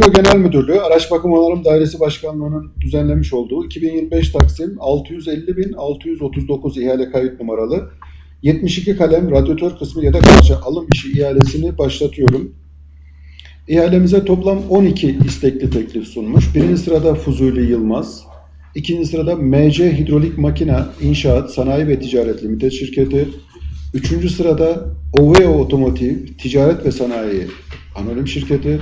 EGO Genel Müdürlüğü Araç Bakım Onarım Dairesi Başkanlığı'nın düzenlemiş olduğu 2025 Taksim 650.639 ihale kayıt numaralı 72 kalem radyatör kısmı yedek parça alım işi ihalesini başlatıyorum. İhalemize toplam 12 istekli teklif sunmuş. Birinci sırada Fuzuli Yılmaz, ikinci sırada MC Hidrolik Makina İnşaat Sanayi ve Ticaret Limited Şirketi, üçüncü sırada Oveo Otomotiv Ticaret ve Sanayi Anonim Şirketi,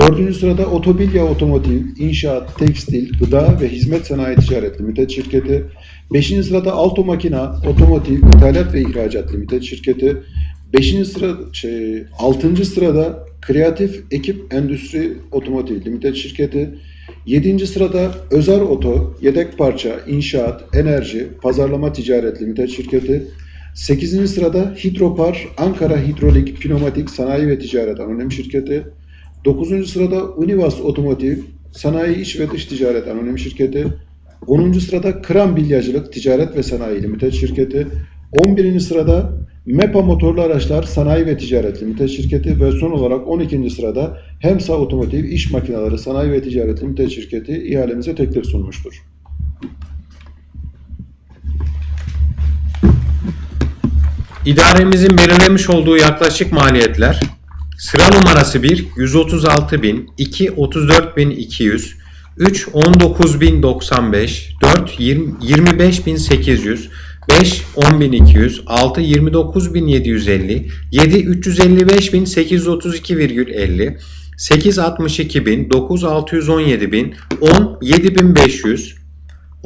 dördüncü sırada Otobilya Otomotiv İnşaat, Tekstil, Gıda ve Hizmet Sanayi Ticaret Limited Şirketi, beşinci sırada Alto Makina Otomotiv İthalat ve İhracat Limited Şirketi, beşinci sıra, şey, altıncı sırada Kreatif Ekip Endüstri Otomotiv Limited Şirketi, 7. sırada Özer Oto, Yedek Parça, İnşaat, Enerji, Pazarlama Ticaret Limited Şirketi, 8. sırada Hidropar, Ankara Hidrolik, Pneumatik Sanayi ve Ticaret Anonim Şirketi, 9. sırada Univas Otomotiv, Sanayi İç ve Dış Ticaret Anonim Şirketi, 10. sırada Kram Bilyacılık Ticaret ve Sanayi Limited Şirketi, 11. sırada MEPA Motorlu Araçlar Sanayi ve Ticaret Limited Şirketi ve son olarak 12. sırada Hemsa Otomotiv İş Makineleri Sanayi ve Ticaret Limited Şirketi ihalemize teklif sunmuştur. İdaremizin belirlemiş olduğu yaklaşık maliyetler sıra numarası 1 136 bin, 2 34 bin 200, 3 19 bin 95, 4 20, 25 bin 800, 5 10 bin 200, 6 29 bin 750, 7 355 bin 832,50, 8 62 bin, 9 617 bin, 10 7500,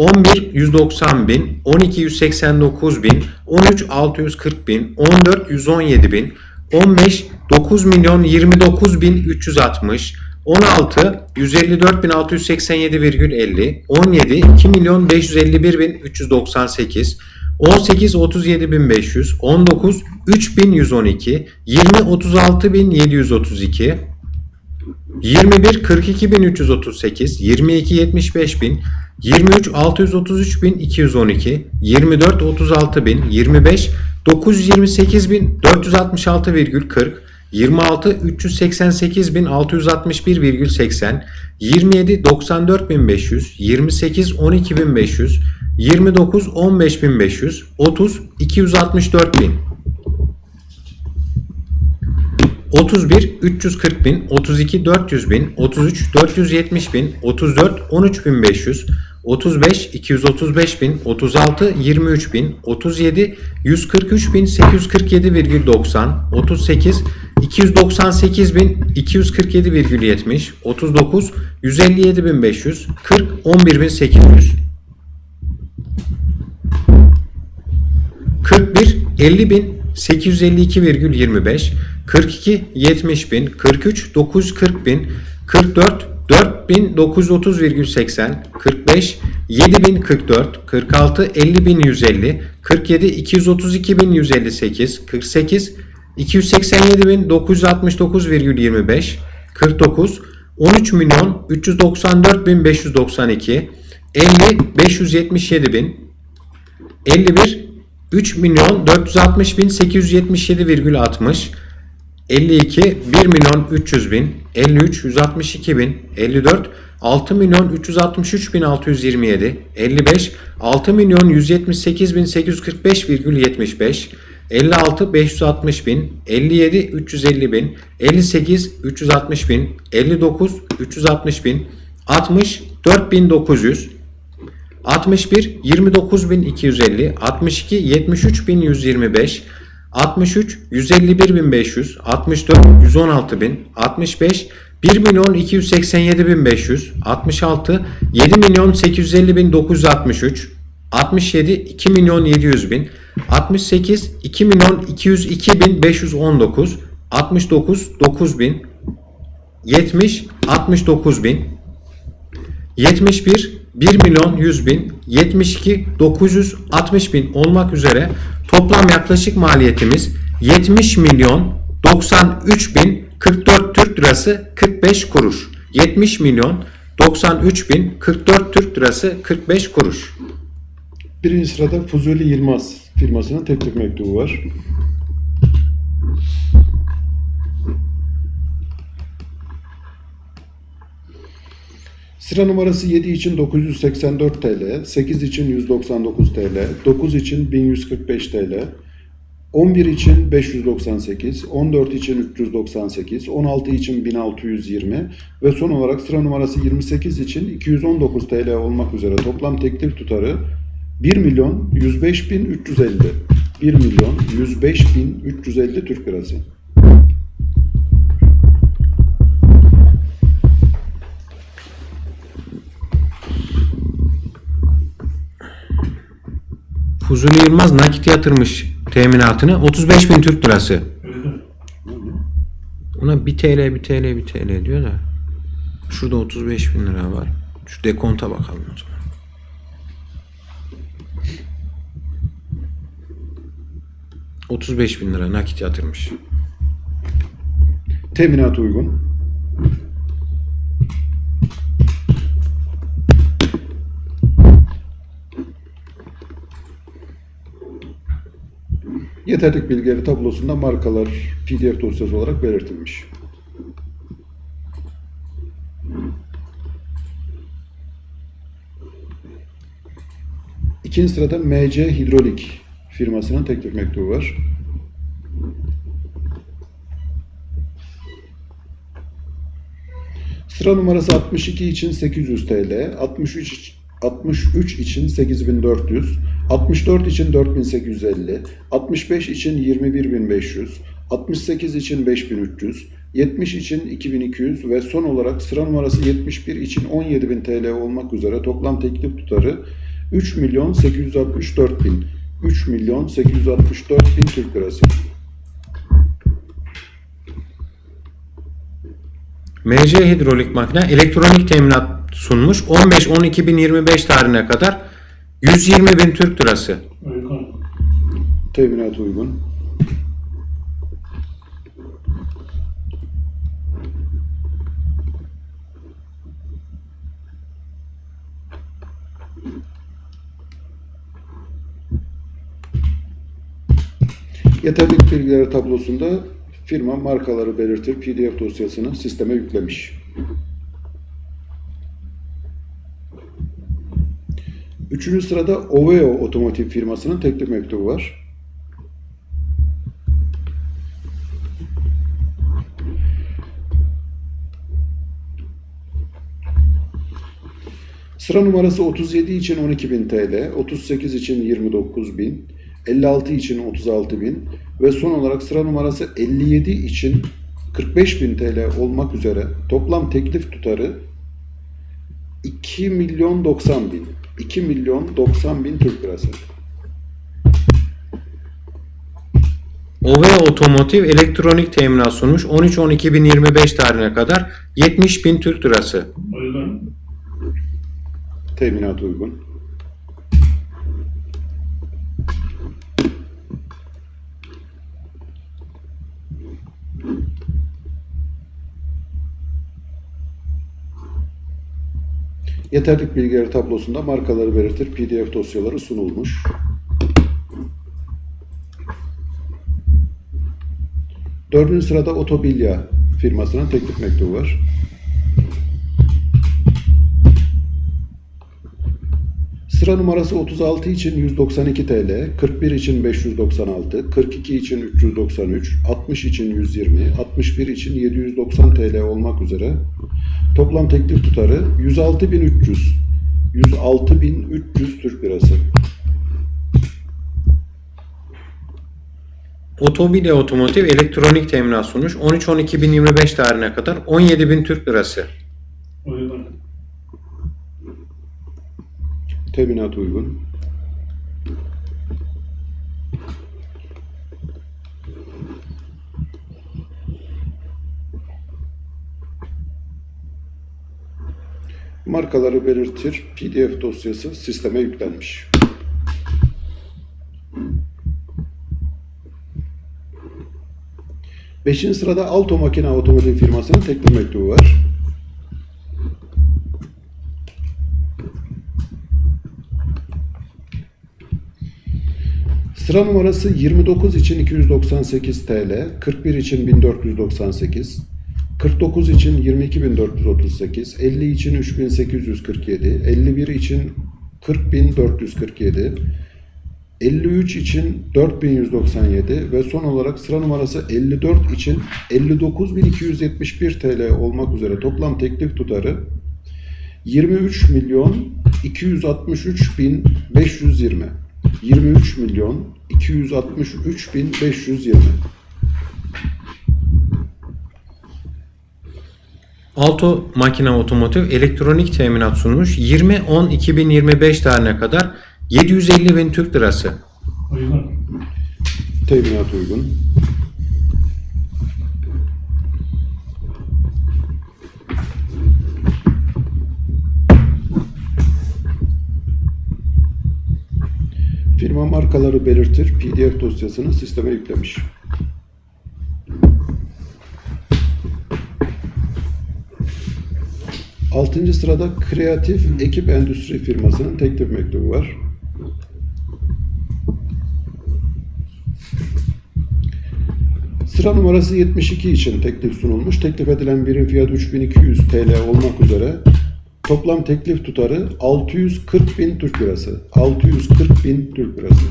11 190 bin, 12 189 bin, 13 640 bin, 14 117 bin, 15 9 milyon 29 bin 360, 16 154 bin 687,50, 17 2 milyon 551 bin 398, 18 37 bin 500, 19 3112, 20 36 bin 732, 21 42 bin 338, 22 75 bin, 23 633 bin 212, 24 36 bin, 25 928 bin 466,40, 26 388 bin 661,80, 27 94 bin 500, 28 12 bin 500, 29 15 bin 500, 30 264 bin. 31 340 bin, 32 400 bin, 33 470 bin, 34 13 bin 500, 35 235 bin, 36 23 bin, 37 143 bin 847,90, 38 298 bin 247,70, 39 157 bin 500, 40 11 bin 800. 41 50 bin 852,25 42 70 bin 43 940 bin 44 4930,80 45 7044 46 50150 47 232158 48 287.969,25 49 13 milyon 394.592 50 577 bin 51 3 milyon 460 bin 877,60 52 1 milyon 300 bin 53 162 bin 54 6 milyon 363 bin 627 55 6 milyon 178 bin 845,75 56 560 bin 57 350 bin 58 360 bin 59 360 bin 60 4900 61 29250 62 73125 63 151.500 64 116.000 65 1 milyon 287.500 66 7 milyon 850.963 67 2 milyon 700 bin 68 2 milyon 202 bin 519 69 9 bin 70 69 bin 71 1 milyon 100 bin 72 960 bin olmak üzere toplam yaklaşık maliyetimiz 70 milyon 93 bin 44 Türk lirası 45 kuruş 70 milyon 93 bin 44 Türk lirası 45 kuruş Birinci sırada Fuzuli Yılmaz firmasının teklif mektubu var. Sıra numarası 7 için 984 TL, 8 için 199 TL, 9 için 1145 TL, 11 için 598, 14 için 398, 16 için 1620 ve son olarak sıra numarası 28 için 219 TL olmak üzere toplam teklif tutarı 1 milyon 105 bin 350. 1 milyon 105 bin 350 Türk lirası. Fuzuli Yılmaz nakit yatırmış teminatını 35 bin Türk lirası. Ona 1 TL 1 TL 1 TL diyor da. Şurada 35 bin lira var. Şu dekonta bakalım o zaman. ...35 bin lira nakit yatırmış. Teminat uygun. Yeterlik bilgileri tablosunda markalar PDF dosyası olarak belirtilmiş. İkinci sırada MC Hidrolik firmasının teklif mektubu var. Sıra numarası 62 için 800 TL, 63 iç- 63 için 8400, 64 için 4850, 65 için 21500, 68 için 5300, 70 için 2200 ve son olarak sıra numarası 71 için 17000 TL olmak üzere toplam teklif tutarı 3 milyon 864 bin. 3 milyon 864 bin Türk lirası. MC hidrolik makine elektronik teminat sunmuş. 15-12.025 tarihine kadar 120 bin Türk lirası. Uygun. Teminat uygun. Yeterlik bilgileri tablosunda firma markaları belirtir PDF dosyasını sisteme yüklemiş. Üçüncü sırada Oveo Otomotiv firmasının teklif mektubu var. Sıra numarası 37 için 12.000 TL, 38 için 29.000, 56 için 36.000 ve son olarak sıra numarası 57 için 45.000 TL olmak üzere toplam teklif tutarı 2 milyon 90 bin. 2 milyon 90 bin Türk lirası. OV Otomotiv elektronik teminat sunmuş. 13-12.025 tarihine kadar 70 bin Türk lirası. Uygun. Teminat uygun. Yeterlik bilgileri tablosunda markaları belirtir PDF dosyaları sunulmuş. Dördüncü sırada Otobilya firmasının teklif mektubu var. Sıra numarası 36 için 192 TL, 41 için 596, 42 için 393, 60 için 120, 61 için 790 TL olmak üzere toplam teklif tutarı 106.300. 106.300 Türk lirası. Otobile Otomotiv elektronik teminat sunmuş. 13-12.025 tarihine kadar 17 bin Türk lirası. Uygun. Teminat uygun. Markaları belirtir PDF dosyası sisteme yüklenmiş. Beşinci sırada Alto Makina Otomotiv firmasının teklif mektubu var. Sıra numarası 29 için 298 TL, 41 için 1498, 49 için 22.438, 50 için 3.847, 51 için 40.447, 53 için 4197 ve son olarak sıra numarası 54 için 59.271 TL olmak üzere toplam teklif tutarı 23 milyon 263 bin 520 23 milyon 263 bin 520 Alto Makine Otomotiv elektronik teminat sunmuş. 20-10-2025 tarihine kadar 750 bin Türk lirası. Uygun. teminat uygun. Firma markaları belirtir. PDF dosyasını sisteme yüklemiş. Altıncı sırada Kreatif Ekip Endüstri firmasının teklif mektubu var. Sıra numarası 72 için teklif sunulmuş. Teklif edilen birim fiyat 3200 TL olmak üzere toplam teklif tutarı 640 bin Türk lirası. 640 bin Türk lirası.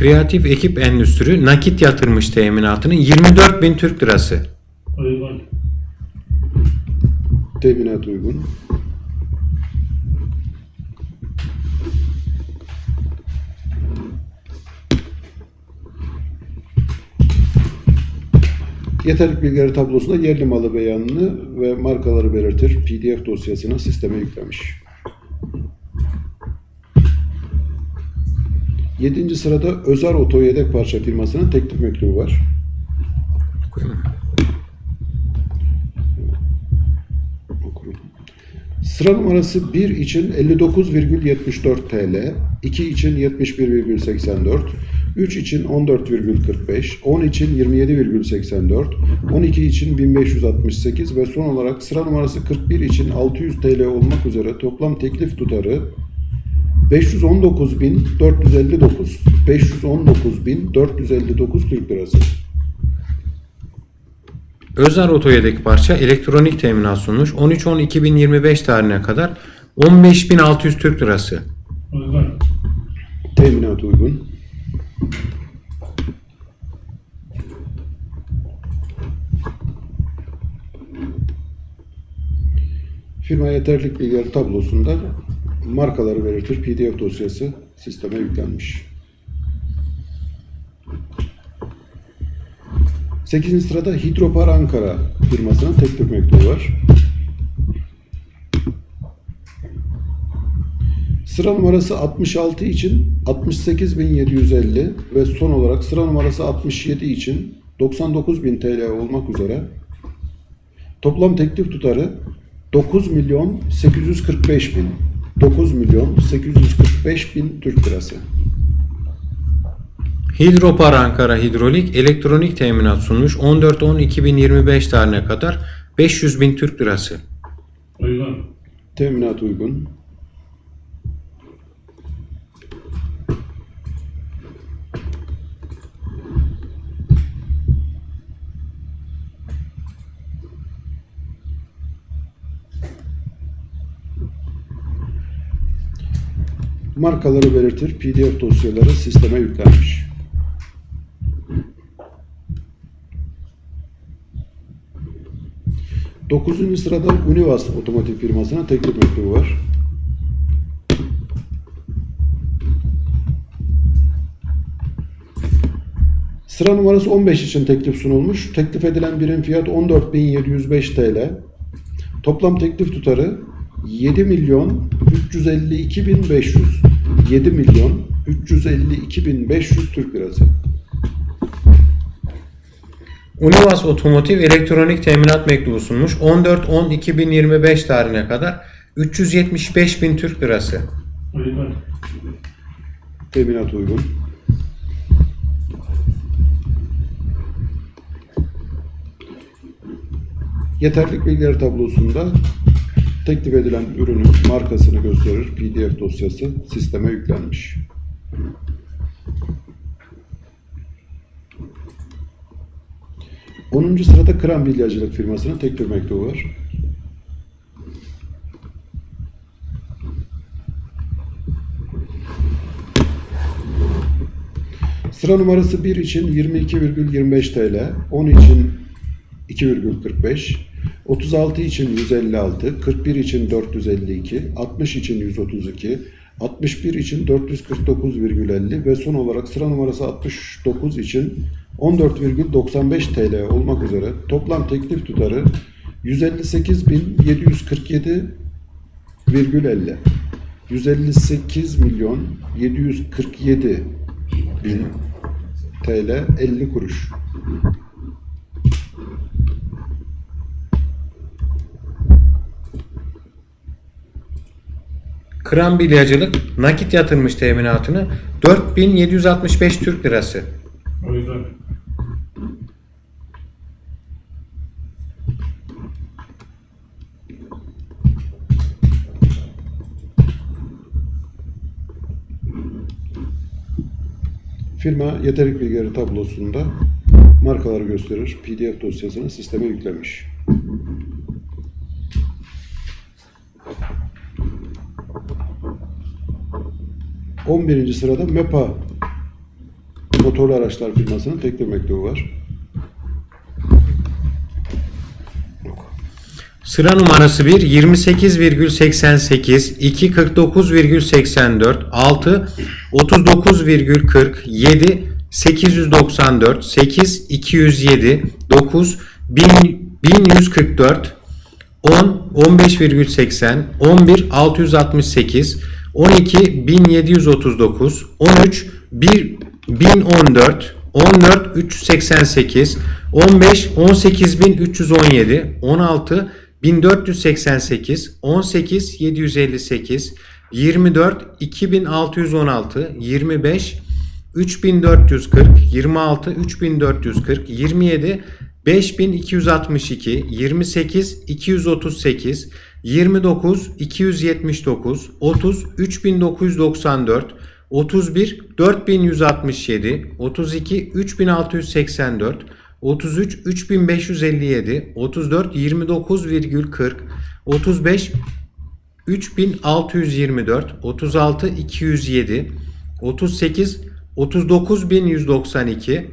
Kreatif Ekip Endüstri nakit yatırmış teminatının 24 bin Türk lirası. Uygun. Teminat uygun. Yeterlik bilgileri tablosunda yerli malı beyanını ve markaları belirtir. PDF dosyasını sisteme yüklemiş. Yedinci sırada Özer Oto Yedek Parça firmasının teklif mektubu var. Okurum. Sıra numarası 1 için 59,74 TL, 2 için 71,84, 3 için 14,45, 10 için 27,84, 12 için 1568 ve son olarak sıra numarası 41 için 600 TL olmak üzere toplam teklif tutarı 519.459 519.459 Türk Lirası. Özer Otoyedek parça elektronik teminat sunmuş. 13-10-2025 tarihine kadar 15.600 Türk lirası. Uygun. Teminat uygun. Firma yeterlik bilgileri tablosunda markaları belirtir. PDF dosyası sisteme yüklenmiş. 8. sırada Hidropar Ankara firmasının teklif mektubu var. Sıra numarası 66 için 68.750 ve son olarak sıra numarası 67 için 99.000 TL olmak üzere toplam teklif tutarı 9 milyon 845 bin 9 milyon 845 bin Türk lirası. Hidropar Ankara Hidrolik elektronik teminat sunmuş. 14-10-2025 tarihine kadar 500 bin Türk lirası. Uygun. Teminat uygun. Markaları belirtir. PDF dosyaları sisteme yüklenmiş. Dokuzuncu sırada Univas Otomotiv firmasına teklif mektubu var. Sıra numarası 15 için teklif sunulmuş. Teklif edilen birim fiyat 14.705 TL. Toplam teklif tutarı 7 milyon 352 bin 500. 7 milyon 352 bin 500 Türk lirası. Univas Otomotiv elektronik teminat mektubu sunmuş. 14-10-2025 tarihine kadar 375 bin Türk lirası. Uygun. Teminat uygun. Yeterlik bilgileri tablosunda Teklif edilen ürünün markasını gösterir PDF dosyası sisteme yüklenmiş. Onuncu sırada Kıran Bilyacılık firmasının teklif mektubu var. Sıra numarası 1 için 22,25 TL, 10 için 2,45, 36 için 156, 41 için 452, 60 için 132, 61 için 449,50 ve son olarak sıra numarası 69 için 14,95 TL olmak üzere toplam teklif tutarı 158.747,50 158 milyon 747 bin TL 50 kuruş. Kram Bilyacılık nakit yatırmış teminatını 4765 Türk Lirası. Oylar. Firma yeterlik bilgileri tablosunda markaları gösterir. PDF dosyasını sisteme yüklemiş. On birinci sırada MEPA motorlu araçlar firmasının tek bir mektubu var. Sıra numarası 1 28,88 2 49,84 6 39,40 7 894 8 207 9 1000 1144 10 15,80 11 668 12 1739 13 1 1014 14 388 15 18317 16 1488 18 758 24 2616 25 3440 26 3440 27 5262 28 238 29 279 30 3994 31 4167 32 3684 33 3557 34 29,40 35 3624 36 207 38 39192 39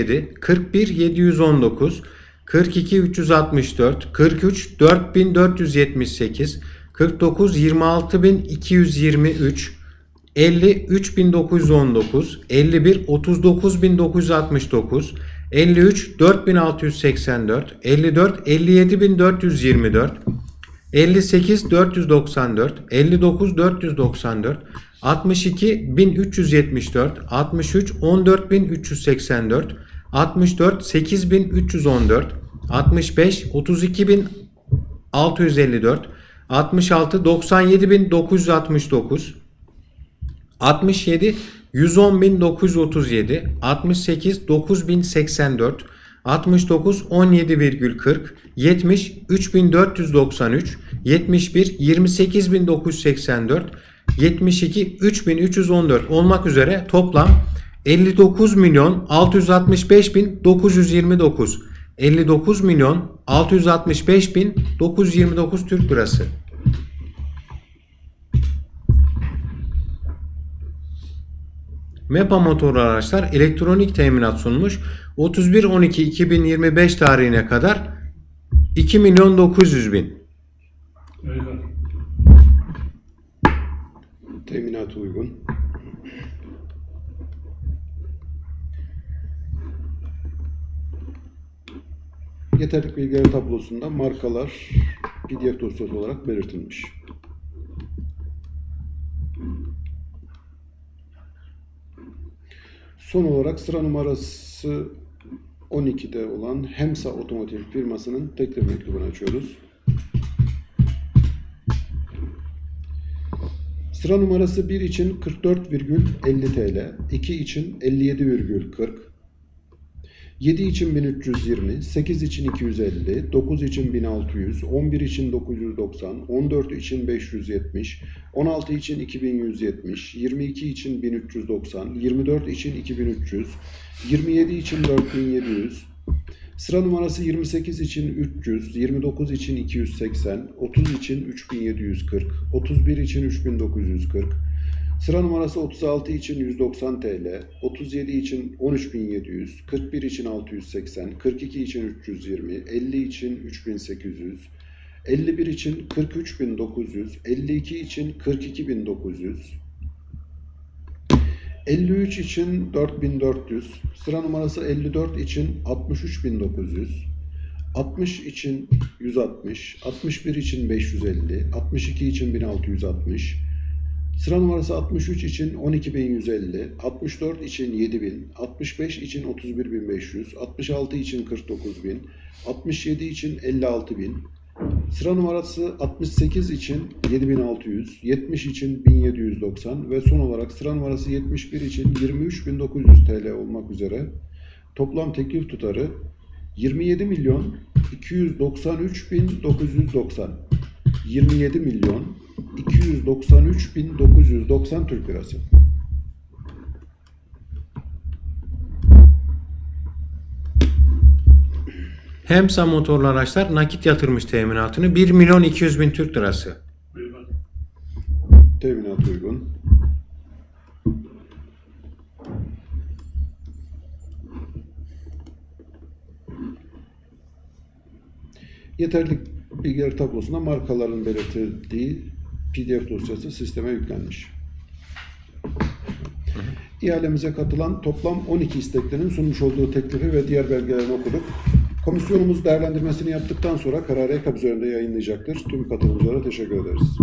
477 41 719 42 364 43 4478 49 26223 50 3919 51 39969 53 4684 54 57424 58 494 59 494 62 1374 63 14384 64 8314 65 32654 66 97969 67 110.937 68 9084 69 17,40 70 3493 71 28984 72 3314 olmak üzere toplam 59 milyon 665 bin 929 59 milyon 665 bin 929 Türk lirası. MEPA motorlu araçlar elektronik teminat sunmuş. 31-12-2025 tarihine kadar 2 milyon 900 bin. Teminat uygun. Yeterlik bilgileri tablosunda markalar PDF dosyası olarak belirtilmiş. Son olarak sıra numarası 12'de olan Hemsa Otomotiv firmasının teklif mektubunu açıyoruz. Sıra numarası 1 için 44,50 TL, 2 için 57,40, 7 için 1320, 8 için 250, 9 için 1600, 11 için 990, 14 için 570, 16 için 2170, 22 için 1390, 24 için 2300, 27 için 4700, Sıra numarası 28 için 300, 29 için 280, 30 için 3740, 31 için 3940, Sıra numarası 36 için 190 TL, 37 için 13700, 41 için 680, 42 için 320, 50 için 3800, 51 için 43900, 52 için 42900, 53 için 4400, sıra numarası 54 için 63900, 60 için 160, 61 için 550, 62 için 1660, sıra numarası 63 için 12150, 64 için 7000, 65 için 31500, 66 için 49000, 67 için 56000, Sıra numarası 68 için 7600, 70 için 1790 ve son olarak sıra numarası 71 için 23900 TL olmak üzere toplam teklif tutarı 27 milyon 293 bin 990. 27 milyon 293 bin 990 Türk lirası. Hemsa motorlu araçlar nakit yatırmış teminatını 1 milyon 200 bin Türk lirası. Teminat uygun. Yeterli bilgiler tablosunda markaların belirtildiği PDF dosyası sisteme yüklenmiş. İhalemize katılan toplam 12 isteklinin sunmuş olduğu teklifi ve diğer belgelerini okuduk. Komisyonumuz değerlendirmesini yaptıktan sonra kararı EKAP üzerinde yayınlayacaktır. Tüm katılımcılara teşekkür ederiz.